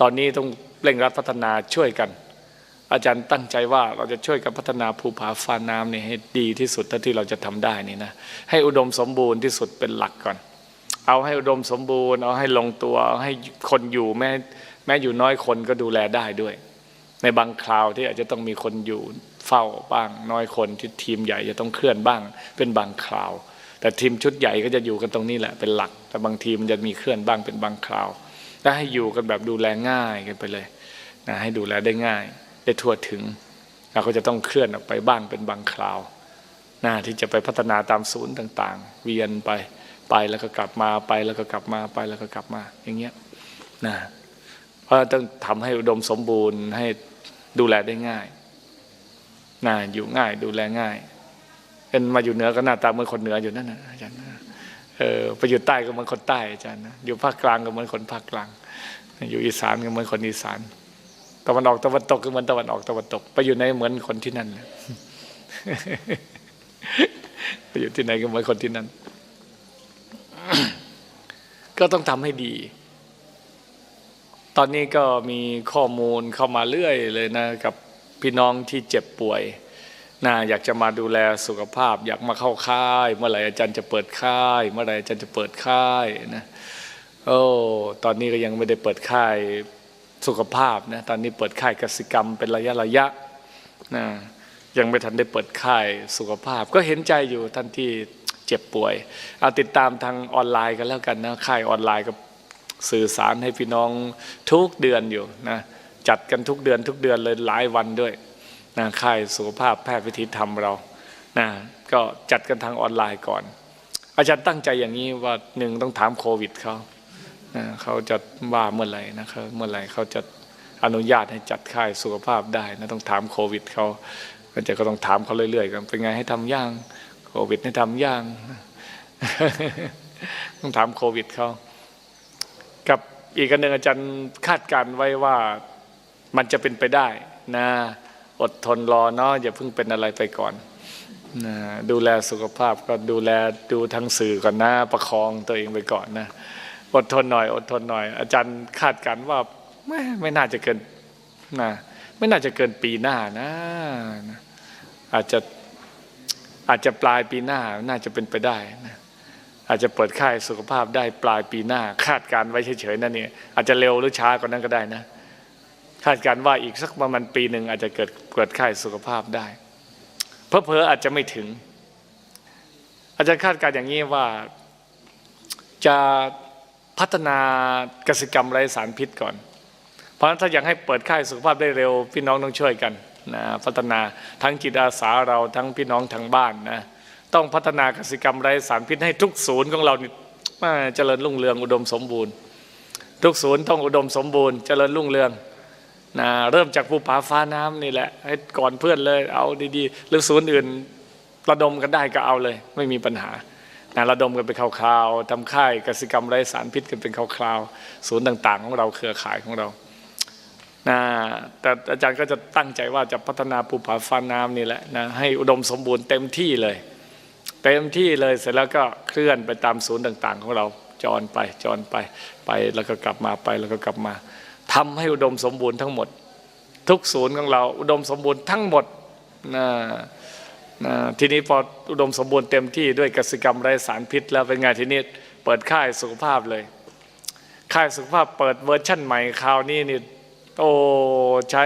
ตอนนี้ต้องเร่งรัดพัฒนาช่วยกัน อาจารย์ตั้งใจว่าเราจะช่วยกันพัฒนาภูผาฟ้าน้ำนี่ให้ดีที่สุดเท่าที่เราจะทำได้นี่นะให้อุดมสมบูรณ์ที่สุดเป็นหลักก่อน เอาให้อุดมสมบูรณ์เอาให้ลงตัวเอาให้คนอยู่แม้แม้อยู่น้อยคนก็ดูแลได้ด้วย ในบางคราวที่อาจจะต้องมีคนอยู่เฝ้าบ้างน้อยคนที่ทีมใหญ่จะต้องเคลื่อนบ้าง เป็นบางคราว แต่ทีมชุดใหญ่ก็จะอยู่กันตรงนี้แหละเป็นหลัก แต่บางทีมันจะมีเคลื่อนบ้างเป็นบางคราว และให้อยู่กันแบบดูแลง่ายกันไปเลยนะให้ดูแลได้ง่าย ได้ทั่วถึงเราก็จะต้องเคลื่อนออกไปบ้างเป็นบางคราวนะที่จะไปพัฒนาตามศูนย์ต่างๆ เวียนไปไปแล้วก็กลับมาไปแล้วก็กลับมาไปแล้วก็กลับมาอย่างเงี้ยนะเพราะต้องทำให้อุดมสมบูรณ์ให้ดูแลได้ง่ายนะอยู่ง่ายดูแลง่ายเป็นมาอยู่เหนือก็หน้าตาเหมือนคนเหนืออยู่นั่นนะอาจารย์เออไปอยู่ใต้ก็เหมือนคนใต้อาจารย์นะอยู่ภาคกลางก็เหมือนคนภาคกลาง อยู่อีสานก็เหมือนคนอีสานตะวันออกตะวันตกก็เหมือนตะวันออกตะวันตก ไปอยู่ในเหมือนคนที่นั่นไปอยู่ที่ไหนก็เหมือนคนที่นั่น ก็ต้องทำให้ดี ตอนนี้ก็มีข้อมูลเข้ามาเรื่อยเลยนะ กับพี่น้องที่เจ็บป่วยนะอยากจะมาดูแลสุขภาพ อยากมาเข้าค่าย เมื่อไหร่อาจารย์จะเปิดค่าย เมื่อไหร่อาจารย์จะเปิดค่ายนะ โอ้ตอนนี้ก็ยังไม่ได้เปิดค่ายสุขภาพนะตอนนี้เปิดค่ายกสิกรรมเป็นระยะระยะนะยังไม่ทันได้เปิดค่ายสุขภาพ ก็เห็นใจอยู่ท่านที่เจ็บป่วยเอาติดตามทางออนไลน์กันแล้วกันนะค่ายออนไลน์ก็สื่อสารให้พี่น้องทุกเดือนอยู่นะจัดกันทุกเดือนทุกเดือนเลยหลายวันด้วยนะค่ายสุขภาพแพทย์วิถีธรรมเรานะก็จัดกันทางออนไลน์ก่อน อาจารย์ตั้งใจอย่างนี้ว่าหนึ่งต้องถามโควิดเขา เขาจะว่าเมื่อไหร่นะครับเมื่อไหร่เขาจะอนุญาตให้จัดค่ายสุขภาพได้นะต้องถามโควิดเขาอาจารย์ก็ต้องถามเขาเรื่อยๆกันเป็นไงให้ทำย่างโควิดให้ทำย่าง ต้องถามโควิดเขากับอีกอันหนึ่งอาจารย์คาดการไว้ว่ามันจะเป็นไปได้นะอดทนรอเนาะอย่าเพิ่งเป็นอะไรไปก่อนนะดูแลสุขภาพก็ดูแลดูทางสื่อก่อนนะประคองตัวเองไปก่อนนะ อดทนหน่อยอดทนหน่อย อาจารย์คาดการว่าไม่ไม่น่าจะเกินนะไม่น่าจะเกินปีหน้านะนะ อาจจะอาจจะปลายปีหน้าน่าจะเป็นไปได้นะอาจจะเปิดค่ายสุขภาพได้ปลายปีหน้า คาดการไว้เฉยๆนั่นเนี่ยอาจจะเร็วหรือช้ากว่านั้นก็ได้นะ คาดการว่าอีกสักประมาณปีหนึ่งอาจจะเกิดเกิดค่ายสุขภาพได้เพอเพอๆอาจจะไม่ถึง อาจารย์คาดการอย่างนี้ว่าจะ พัฒนากสิกรรมไร้สารพิษก่อน เพราะฉะนั้นถ้าอยากให้เปิดค่ายสุขภาพได้เร็ว พี่น้องต้องช่วยกันนะพัฒนาทั้งจิตอาสาเราทั้งพี่น้องทางบ้านนะต้องพัฒนากสิกรรมไร้สารพิษให้ทุกศูนย์ของเราเนี่ยเจริญรุ่งเรืองอุดมสมบูรณ์ ทุกศูนย์ต้องอุดมสมบูรณ์เจริญรุ่งเรืองนะเริ่มจากภูผาฟ้าน้ำนี่แหละให้ก่อนเพื่อนเลยเอาดีๆหรือศูนย์อื่นระดมกันได้ก็เอาเลย ไม่มีปัญหา นะระดมกันเป็นคราวๆทำค่ายกสิกรรมไร้สารพิษกันเป็นคราวๆศูนย์ต่างๆ ของเราเครือข่ายของเรานะแต่อาจารย์ก็จะตั้งใจว่าจะพัฒนาภูผาฟ้าน้ำนี่แหละนะให้อุดมสมบูรณ์เต็มที่เลย เต็มที่เลยเสร็จแล้วก็เคลื่อนไปตามศูนย์ต่างๆ ของเราจรไปจรไปไปแล้วก็กลับมาไปแล้วก็กลับมาทำให้อุดมสมบูรณ์ทั้งหมด ทุกศูนย์ของเราอุดมสมบูรณ์ทั้งหมดนะ ทีนี้พออุดมสมบูรณ์เต็มที่ด้วยกสิกรรมไร้สารพิษ แล้วเป็นไงทีนี้เปิดค่ายสุขภาพเลย ค่ายสุขภาพเปิดเวอร์ชั่นใหม่คราวนี้นี่โอ้ใช้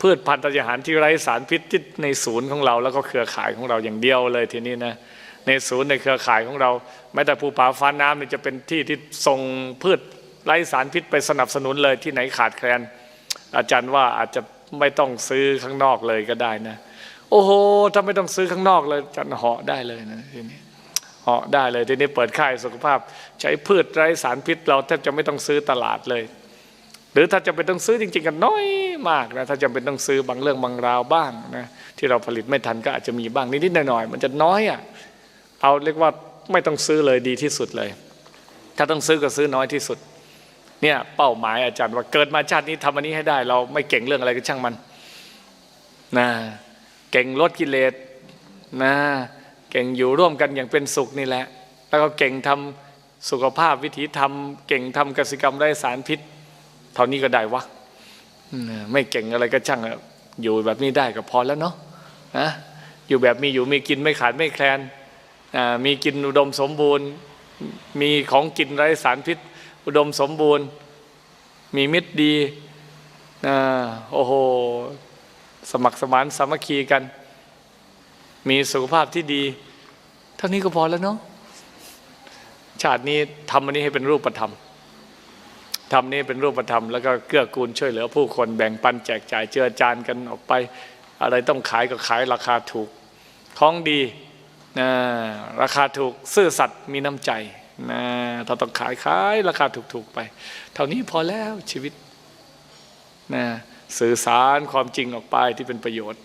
พืชพันธุ์อาหารที่ไร้สารพิษที่ในศูนย์ของเรา แล้วก็เครือข่ายของเราอย่างเดียวเลยทีนี้นะในศูนย์ในเครือข่ายของเราแม้แต่ภูผาฟ้าน้ำนี่จะเป็นที่ที่ส่งพืชไร้สารพิษไปสนับสนุนเลยที่ไหนขาดแคลน อาจารย์ว่าอาจจะไม่ต้องซื้อข้างนอกเลยก็ได้นะ โอ้โหถ้าไม่ต้องซื้อข้างนอกเลยจารย์เหาะได้เลยนะทีนี้เหาะได้เลยทีนี้เปิดค่ายสุขภาพ ใช้พืชไร้สารพิษ เราแทบจะไม่ต้องซื้อตลาดเลย หรือถ้าจะเป็นต้องซื้อจริง ๆ กันน้อยมากนะถ้าจำเป็นต้องซื้อบางเรื่องบางราวบ้างนะที่เราผลิตไม่ทันก็อาจจะมีบ้างนิดๆหน่อยๆมันจะน้อยอะเอาเรียกว่าไม่ต้องซื้อเลยดีที่สุดเลย ถ้าต้องซื้อก็ซื้อน้อยที่สุดเนี่ยเป้าหมายอาจารย์ว่าเกิดมาชาตินี้ทำอันนี้ให้ได้ เราไม่เก่งเรื่องอะไรก็ช่างมันนะ เก่งลดกิเลสนะเก่งอยู่ร่วมกันอย่างเป็นสุขนี่แหละ แล้วก็เก่งทำสุขภาพวิถีทำเก่งทำกสิกรรมไร้สารพิษ เท่านี้ก็ได้วะไม่เก่งอะไรก็ช่างอะอยู่แบบนี้ได้ก็พอแล้วเนาะนะอยู่แบบมีอยู่มีกินไม่ขาดไม่แคลนมีกินอุดมสมบูรณ์ มีของกินไร้สารพิษ อุดมสมบูรณ์ มีมิตรดีอ่าโอ้โห สมัครสมานสามัคคีกัน มีสุขภาพที่ดี เท่านี้ก็พอแล้วเนาะชาตินี้ทำอันนี้ให้เป็นรูปธรรมทำนี้เป็นรูปธรรมแล้วก็เกื้อกูลช่วยเหลือผู้คนแบ่งปันแจกจ่ายเจือจานกันออกไป อะไรต้องขายก็ขายราคาถูก ของดีนะราคาถูกซื่อสัตย์มีน้ำใจนะถ้าต้องขายขายราคาถูกๆไป เท่านี้พอแล้วชีวิตนะ สื่อสารความจริงออกไปที่เป็นประโยชน์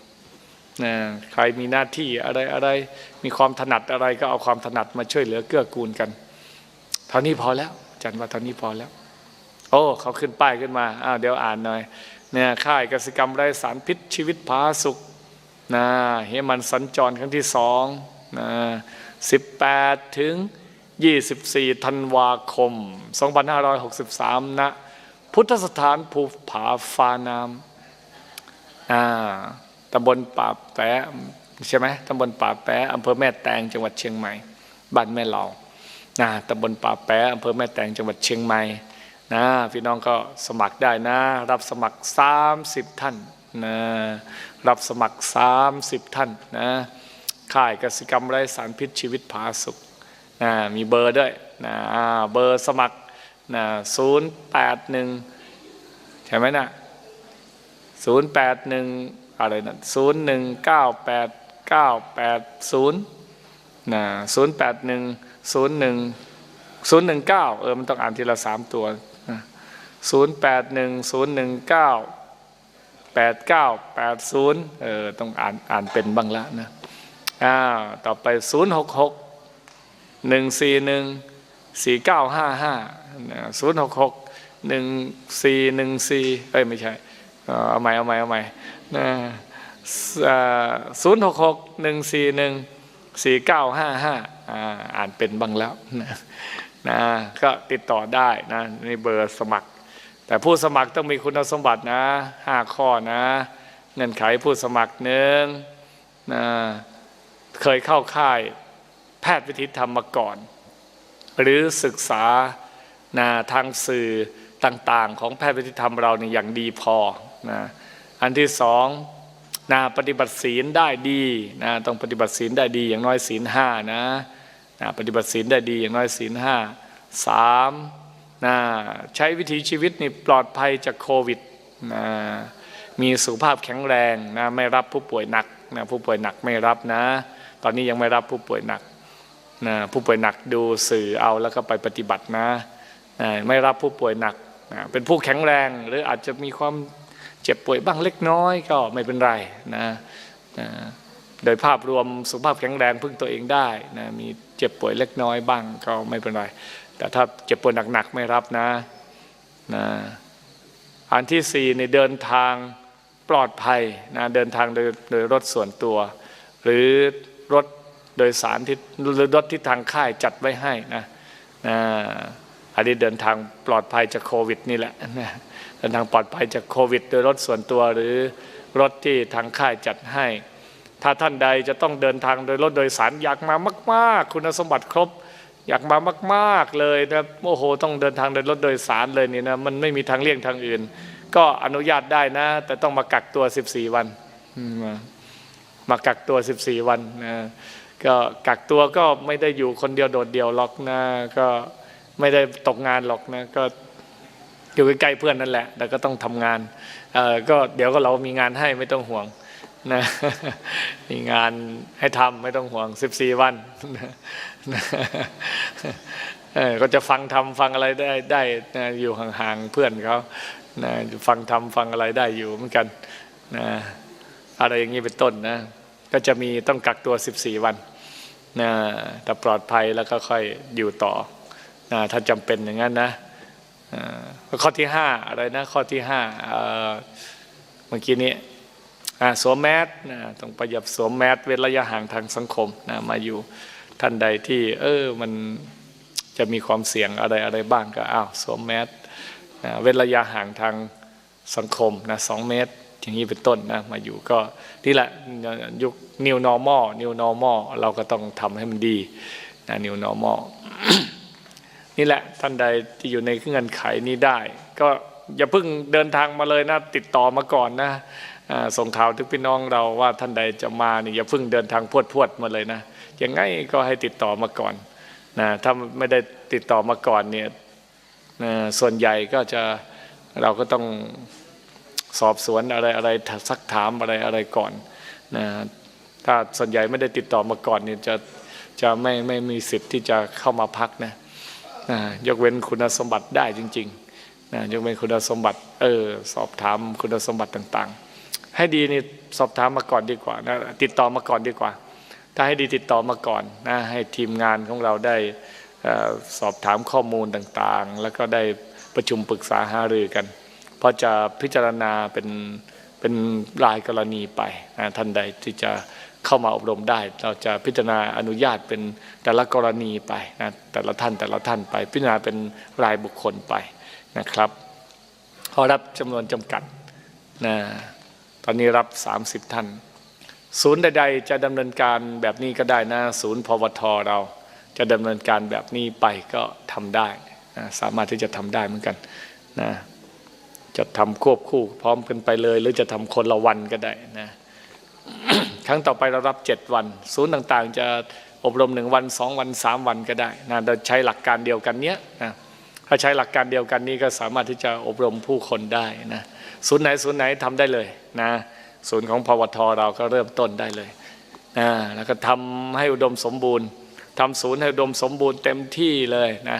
นะใครมีหน้าที่อะไรอะไรมีความถนัดอะไรก็เอาความถนัดมาช่วยเหลือเกื้อกูลกัน เท่านี้พอแล้วจันว่าเท่านี้พอแล้ว โอ้เขาขึ้นป้ายขึ้นมาอ้าวเดี๋ยวอ่านหน่อยเนี่ยค่ายกสิกรรมไร้สารพิษชีวิตผาสุขนะเฮมันสัญจรครั้งที่สองนะสิบแปดถึงยี่สิบสี่ธันวาคมสองพันห้าร้อยหกสิบสามณ พุทธสถานภูผาฟ้านามอ่าตำบลป่าแปะใช่ไหมตำบลป่าแปะอำเภอแม่แตงจังหวัดเชียงใหม่บ้านแม่เหล่านะตำบลป่าแปะอำเภอแม่แตงจังหวัดเชียงใหม่นะพี่น้องก็สมัครได้นะ รับสมัคร 30 ท่านนะรับสมัคร 30 ท่านนะค่ายกสิกรรมไร้สารพิษชีวิตผาสุขนะมีเบอร์ด้วยนะเบอร์สมัคร นะศูนย์แปดหนึ่งใช่ไหมนะศูนย์แปดหนึ่งอะไรนะศูนย์หนึ่งเก้าแปดเก้าแปดศูนย์นะศูนย์แปดหนึ่งศูนย์หนึ่งศูนย์หนึ่งเก้าเออมันต้องอ่านทีละสามตัวศูนย์แปดหนึ่งศูนย์หนึ่งเก้าแปดเก้าแปดศูนย์เออต้องอ่านอ่านเป็นบ้างละนะอ้าวต่อไปศูนย์หกหกหนึ่งสี่หนึ่ง สี่เก้าห้าห้าศูนย์หกหกหนึ่งสี่หนึ่งสี่เอ้ยไม่ใช่เอ่อเอาใหม่เอาใหม่เอาใหม่นะศูนย์หกหกหนึ่งสี่หนึ่งสี่เก้าห้าห้าอ่านเป็นบ้างแล้วนะนะก็ติดต่อได้นะในเบอร์สมัคร แต่ผู้สมัครต้องมีคุณสมบัตินะห้าข้อนะ เงื่อนไขผู้สมัครหนึ่งนะเคยเข้าค่ายแพทย์วิธีธรรมมาก่อน หรือศึกษานะทางสื่อต่างๆ ของแพทย์วิธีธรรมเราเนี่ยอย่างดีพอนะอันที่สองนะปฏิบัติศีลได้ดีนะต้องปฏิบัติศีลได้ดีอย่างน้อยศีลห้านะนะปฏิบัติศีลได้ดีอย่างน้อยศีลห้าสามนะใช้วิถีชีวิตนี่ปลอดภัยจากโควิดนะมีสุขภาพแข็งแรงนะไม่รับผู้ป่วยหนักนะผู้ป่วยหนักไม่รับนะ ตอนนี้ยังไม่รับผู้ป่วยหนัก นะผู้ป่วยหนักดูสื่อเอาแล้วก็ไปปฏิบัตินะนะไม่รับผู้ป่วยหนักนะเป็นผู้แข็งแรงหรืออาจจะมีความเจ็บป่วยบ้างเล็กน้อยก็ไม่เป็นไรนะนะโดยภาพรวมสุขภาพแข็งแรงพึ่งตัวเองได้นะมีเจ็บป่วยเล็กน้อยบ้างก็ไม่เป็นไร แต่ถ้าเจ็บป่วยหนักๆไม่รับนะนะอันที่สี่ในเดินทางปลอดภัยนะเดินทางโดยโดยรถส่วนตัว หรือรถ โดยสารที่รถที่ทางค่ายจัดไว้ให้นะนะอันนี้เดินทางปลอดภัยจากโควิดนี่แหละนะเดินทางปลอดภัยจากโควิด โดยรถส่วนตัวหรือรถที่ทางค่ายจัดให้ ถ้าท่านใดจะต้องเดินทางโดยรถโดยสารอยากมามาก ๆ คุณสมบัติครบ อยากมามาก ๆเลยนะโอ้โหต้องเดินทางโดยรถโดยสารเลยนี่นะมันไม่มีทางเลี่ยงทางอื่น ก็อนุญาตได้นะ แต่ต้องมากักตัว 14 วันอืมมากักตัว 14 วันนะ ก็กักตัวก็ไม่ได้อยู่คนเดียวโดดเดี่ยวหรอกนะก็ไม่ได้ตกงานหรอกนะก็อยู่ใกล้ๆเพื่อนนั่นแหละ แต่ก็ต้องทำงานเออก็เดี๋ยวก็เรามีงานให้ไม่ต้องห่วงนะมีงานให้ทำไม่ต้องห่วง 14 วันนะเออก็จะฟังทำฟังอะไรได้ได้นะอยู่ห่างๆเพื่อนเขานะฟังทำฟังอะไรได้อยู่เหมือนกันนะอะไรอย่างนี้เป็นต้นนะก็จะมีต้องกักตัว 14 วัน นะแต่ปลอดภัยแล้วก็ค่อยอยู่ต่อนะถ้าจำเป็นอย่างนั้นนะอ่าข้อที่ห้าอะไรนะข้อที่ห้าเมื่อกี้นี้อาสวมแมสนะต้องประหยัดสวมแมสเว้นระยะห่างทางสังคมนะมาอยู่ท่านใดที่เออมันจะมีความเสี่ยงอะไรอะไรบ้างก็อ้าวสวมแมสนะเว้นระยะห่างทางสังคมนะสองเมตร อย่างนี้เป็นต้นนะมาอยู่ก็นี่แหละยุค new normal new normal เราก็ต้องทำให้มันดีนะ new normal นี่แหละท่านใดที่อยู่ในเงื่อนไขนี้ได้ ก็อย่าเพิ่งเดินทางมาเลยนะติดต่อมาก่อนนะส่งข่าวถึงพี่น้องเราว่าท่านใดจะมานี่อย่าเพิ่งเดินทางพวดพวดมาเลยนะยังไงก็ให้ติดต่อมาก่อนนะถ้าไม่ได้ติดต่อมาก่อนเนี่ยส่วนใหญ่ก็จะเราก็ต้อง สอบสวนอะไรอะไรซักถามอะไรอะไรก่อนนะถ้าส่วนใหญ่ไม่ได้ติดต่อมาก่อนเนี่ยจะจะไม่ไม่มีสิทธิ์ที่จะเข้ามาพักนะนะยกเว้นคุณสมบัติได้จริงๆนะยกเว้นคุณสมบัติเออสอบถามคุณสมบัติต่างๆ ให้ดีนี่สอบถามมาก่อนดีกว่านะติดต่อมาก่อนดีกว่า ถ้าให้ดีติดต่อมาก่อนนะให้ทีมงานของเราได้สอบถามข้อมูลต่างๆ แล้วก็ได้ประชุมปรึกษาหารือกัน เพราะจะพิจารณาเป็นเป็นรายกรณีไปนะท่านใดที่จะเข้ามาอบรมได้ เราจะพิจารณาอนุญาตเป็นแต่ละกรณีไปนะแต่ละท่านแต่ละท่านไป พิจารณาเป็นรายบุคคลไปนะครับขอรับจำนวนจำกัดนะตอนนี้รับ 30 ท่าน ศูนย์ใดๆจะดำเนินการแบบนี้ก็ได้นะศูนย์พวทเราจะดำเนินการแบบนี้ไปก็ทำได้นะสามารถที่จะทำได้เหมือนกันนะ จะทำควบคู่พร้อมกันไปเลย หรือจะทำคนละวันก็ได้นะครั้งต่อไปเรารับ7วัน ศูนย์ต่างๆ จะอบรมหนึ่งวันสองวันสามวันก็ได้นะโดยใช้หลักการเดียวกันเนี้ยนะถ้าใช้หลักการเดียวกันนี้ก็สามารถที่จะอบรมผู้คนได้นะศูนย์ไหนศูนย์ไหนทำได้เลยนะศูนย์ของพวทเราก็เริ่มต้นได้เลยนะแล้วก็ทำให้อุดมสมบูรณ์ทำศูนย์ให้อุดมสมบูรณ์เต็มที่เลยนะ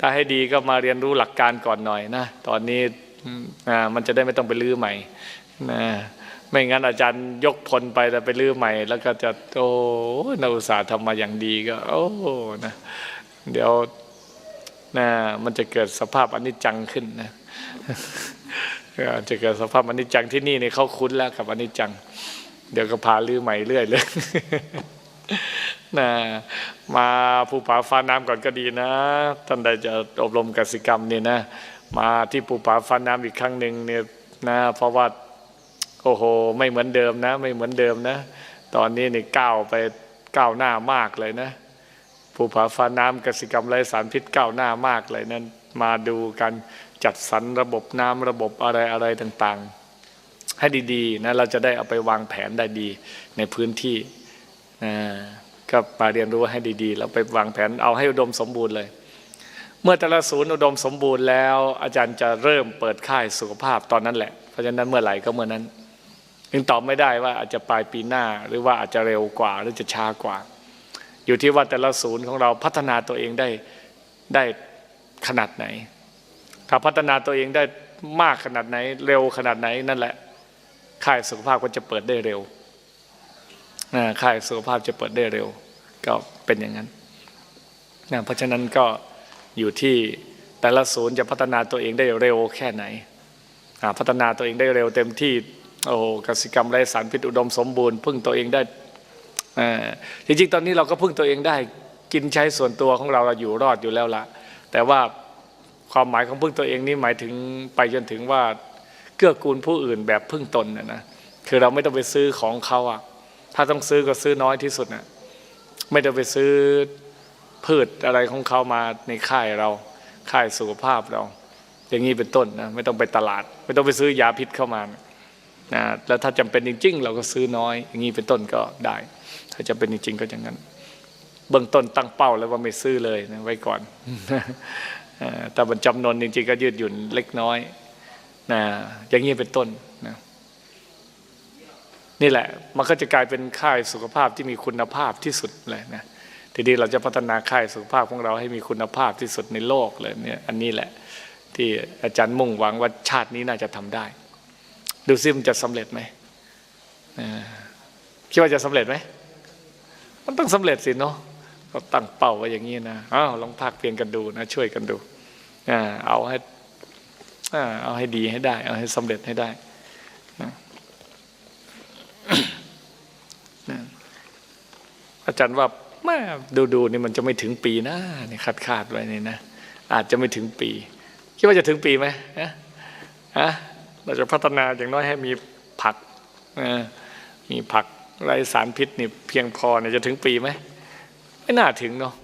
ถ้าให้ดีก็มาเรียนรู้หลักการก่อนหน่อยนะตอนนี้ มอ่ามันจะได้ไม่ต้องไปลื้อใหม่นะไม่งั้นอาจารย์ยกพลไปแต่ไปลื้อใหม่ แล้วก็จะโอ้นักอุตสาห์ทำมาอย่างดีก็ โอ้นะเดี๋ยวนะมันจะเกิดสภาพอนิจจังขึ้นนะจะเกิดสภาพอนิจจังที่นี่เนี่ยเขาคุ้นแล้วกับอนิจจัง เดี๋ยวก็พาลื้อใหม่เรื่อยเลยนะมาภูผาฟ้าน้ำก่อนก็ดีนะท่านใดจะอบรมกสิกรรมเนี่ยนะ มาที่ภูผาฟ้าน้ำอีกครั้งหนึ่งเนี่ยนะเพราะว่าโอ้โหไม่เหมือนเดิมนะ ไม่เหมือนเดิมนะ ตอนนี้นี่ก้าวไปก้าวหน้ามากเลยนะภูผาฟ้าน้ำกสิกรรมไรสารพิษก้าวหน้ามากเลยนั้นมาดูการจัดสรรระบบน้ำระบบอะไรอะไรต่างๆ ให้ดีๆนะเราจะได้เอาไปวางแผนได้ดีในพื้นที่นะก็มาเรียนรู้ให้ดีๆแล้วไปวางแผนเอาให้อุดมสมบูรณ์เลย เมื่อแต่ละศูนย์อุดมสมบูรณ์แล้ว อาจารย์จะเริ่มเปิดค่ายสุขภาพตอนนั้นแหละ เพราะฉะนั้นเมื่อไหร่ก็เมื่อนั้นยังตอบไม่ได้ว่าอาจจะปลายปีหน้าหรือว่าอาจจะเร็วกว่าหรือจะช้ากว่า อยู่ที่ว่าแต่ละศูนย์ของเราพัฒนาตัวเองได้ได้ขนาดไหน ถ้าพัฒนาตัวเองได้มากขนาดไหน เร็วขนาดไหนนั่นแหละค่ายสุขภาพก็จะเปิดได้เร็วค่ายสุขภาพจะเปิดได้เร็ว ก็เป็นอย่างนั้นนะเพราะฉะนั้นก็ อยู่ที่แต่ละศูนย์จะพัฒนาตัวเองได้เร็วแค่ไหน พัฒนาตัวเองได้เร็วเต็มที่โอ้โหกสิกรรมไร้สารพิษอุดมสมบูรณ์พึ่งตัวเองได้จริงๆตอนนี้เราก็พึ่งตัวเองได้กินใช้ส่วนตัวของเราเราอยู่รอดอยู่แล้วละแต่ว่าความหมายของพึ่งตัวเองนี่หมายถึงไปจนถึงว่าเกื้อกูลผู้อื่นแบบพึ่งตนนะนะคือเราไม่ต้องไปซื้อของเขาอะถ้าต้องซื้อก็ซื้อน้อยที่สุดนะไม่ต้องไปซื้อ พืชอะไรของเขามาในค่ายเราค่ายสุขภาพเรา อย่างนี้เป็นต้นนะไม่ต้องไปตลาด ไม่ต้องไปซื้อยาพิษเข้ามานะแล้วถ้าจำเป็นจริงๆ เราก็ซื้อน้อย อย่างนี้เป็นต้นก็ได้ ถ้าจำเป็นจริง ๆ ก็อย่างนั้น เบื้องต้นตั้งเป้าแล้วว่าไม่ซื้อเลยนะไว้ก่อนแต่มันจำนวนจริงๆก็ยืดหยุ่นเล็กน้อยนะอย่างนี้เป็นต้นนะนี่แหละมันก็จะกลายเป็นค่ายสุขภาพที่มีคุณภาพที่สุดเลยนะ ทีนี้เราจะพัฒนาค่ายสุขภาพของเราให้มีคุณภาพที่สุดในโลกเลยเนี่ยอันนี้แหละ ที่อาจารย์มุ่งหวังว่าชาตินี้น่าจะทำได้ ดูซิมันจะสำเร็จไหมคิดว่าจะสำเร็จไหมมันต้องสำเร็จสิเนาะเราตั้งเป้าไว้อย่างนี้นะอ้าวลองภาคเพียงกันดูนะ ช่วยกันดูอเอาให้เอาให้ดีให้ได้ เอาให้สำเร็จให้ได้อาจารย์ว่า แม่ดูดูนี่มันจะไม่ถึงปีนะนี่คาดคาดไว้นี่นะอาจจะไม่ถึงปี คิดว่าจะถึงปีไหมฮะะเราจะพัฒนาอย่างน้อยให้มีผักมีผักไรสารพิษนี่เพียงพอเนี่ยจะถึงปีไหมไม่น่าถึงเนาะ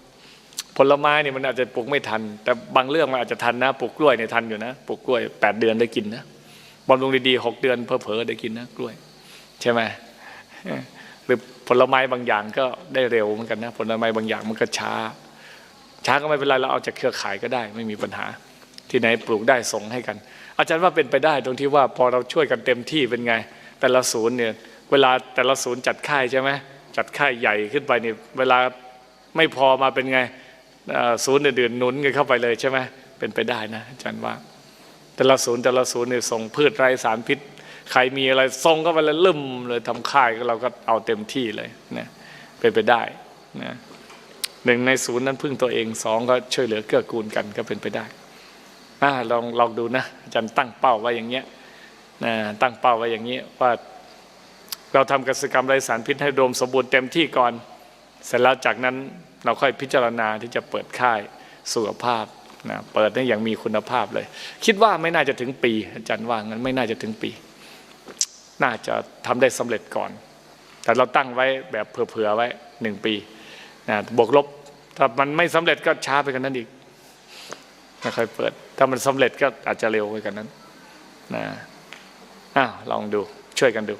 ผลไม้เนี่ยมันอาจจะปลูกไม่ทัน แต่บางเรื่องมันอาจจะทันนะปลูกกล้วยเนี่ยทันอยู่นะปลูกกล้วยแปดเดือนได้กินนะบำรุงดีๆหกเดือนเพอเพอได้กินนะกล้วย ใช่ไหม หรือผลไม้บางอย่างก็ได้เร็วเหมือนกันนะผลไม้บางอย่างมันก็ช้า ช้าก็ไม่เป็นไรเราเอาจากเครือข่ายก็ได้ ไม่มีปัญหา ที่ไหนปลูกได้ส่งให้กัน อาจารย์ว่าเป็นไปได้ตรงที่ว่าพอเราช่วยกันเต็มที่เป็นไง แต่ละศูนย์เนี่ยเวลาแต่ละศูนย์จัดค่ายใช่ไหมจัดค่ายใหญ่ขึ้นไปเนี่ยเวลาไม่พอมาเป็นไงศูนย์อื่นๆหนุนกันเข้าไปเลยใช่ไหมเป็นไปได้นะอาจารย์ว่า แต่ละศูนย์แต่ละศูนย์เนี่ยส่งพืชไร้สารพิษ ใครมีอะไรส่งเข้าไปแล้วลืมเลยทำค่ายก็เราก็เอาเต็มที่เลยนะเป็นไปได้นะหนึ่งในศูนย์นั้นพึ่งตัวเองสองก็ช่วยเหลือเกื้อกูลกันก็เป็นไปได้อ่าลองลองดูนะอาจารย์ตั้งเป้าไว้อย่างเงี้ยนะตั้งเป้าไว้อย่างเงี้ยว่าเราทำกิจกรรมไร้สารพิษให้รวมสมบูรณ์เต็มที่ก่อน เสร็จแล้วจากนั้นเราค่อยพิจารณาที่จะเปิดค่ายสุขภาพนะเปิดได้อย่างมีคุณภาพเลย คิดว่าไม่น่าจะถึงปี อาจารย์ว่างั้นไม่น่าจะถึงปี น่าจะทำได้สำเร็จก่อน แต่เราตั้งไว้แบบเผื่อๆไว้หนึ่งปีนะบวกลบถ้ามันไม่สำเร็จก็ช้าไปกันนั้นอีกไม่ค่อยเปิด ถ้ามันสำเร็จก็อาจจะเร็วไปกันนั้นนะอ้าวลองดูช่วยกันดู